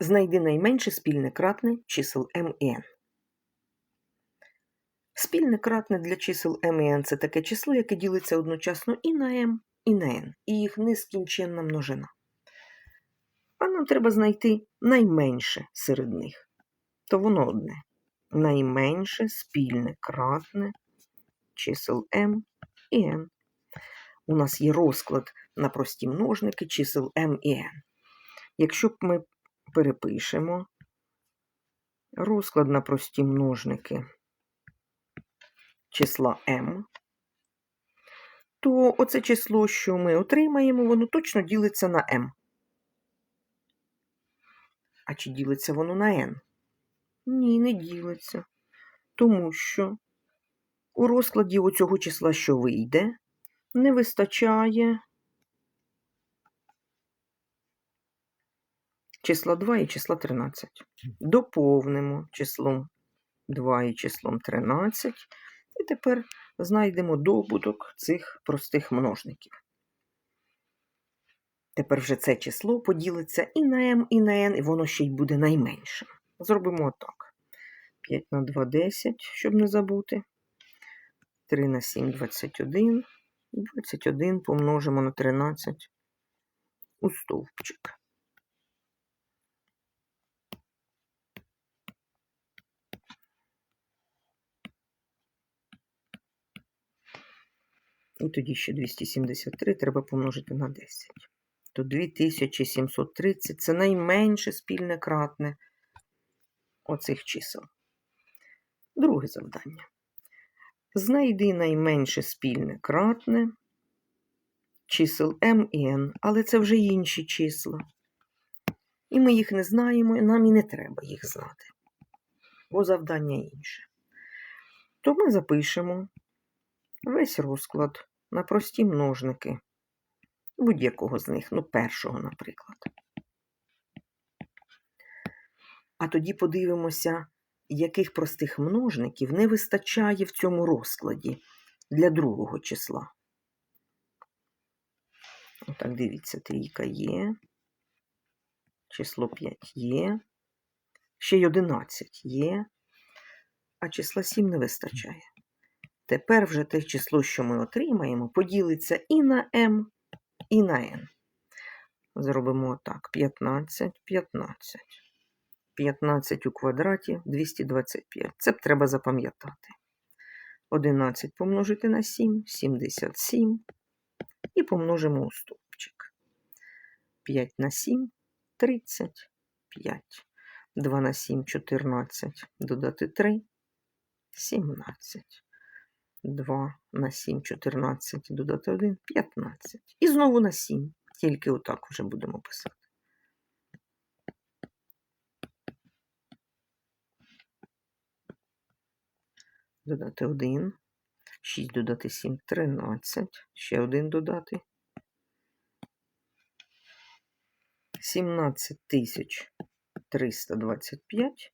Знайди найменше спільне кратне чисел m і n. Спільне кратне для чисел m і n – це таке число, яке ділиться одночасно і на m, і на n, і їх нескінченна множина. А нам треба знайти найменше серед них. То воно одне. Найменше спільне кратне чисел m і n. У нас є розклад на прості множники чисел m і n. Якщо б ми перепишемо розклад на прості множники числа m, то оце число, що ми отримаємо, воно точно ділиться на m. А чи ділиться воно на n? Ні, не ділиться. Тому що у розкладі оцього числа, що вийде, не вистачає числа 2 і числа 13. Доповнимо числом 2 і числом 13. І тепер знайдемо добуток цих простих множників. Тепер вже це число поділиться і на m, і на n, і воно ще й буде найменшим. Зробимо отак. 5 на 2 – 10, щоб не забути. 3 на 7 – 21. 21 помножимо на 13 у стовпчик. І тоді ще 273 треба помножити на 10. То 2730 це найменше спільне кратне оцих чисел. Друге завдання. Знайди найменше спільне кратне чисел m і n, але це вже інші числа. І ми їх не знаємо, нам і не треба їх знати, бо завдання інше. То ми запишемо весь розклад на прості множники будь-якого з них, ну, першого, наприклад. А тоді подивимося, яких простих множників не вистачає в цьому розкладі для другого числа. Отак, дивіться, трійка є, число 5 є, ще й 11 є, а числа 7 не вистачає. Тепер вже те число, що ми отримаємо, поділиться і на m, і на n. Зробимо так: 15, 15. 15 у квадраті 225. Це б треба запам'ятати. 11 помножити на 7, 77. І помножимо у стовпчик. 5 на 7 35. 2 на 7 14. Додати 3 17. 2 на 7 14. Додати 1 15. І знову на 7. Тільки отак вже будемо писати. Додати 1. 6 додати 7 13. Ще 1 додати. 17 325.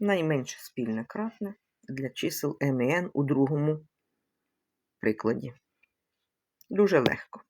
Найменше спільне кратне для чисел m і n у другому прикладі. Дуже легко.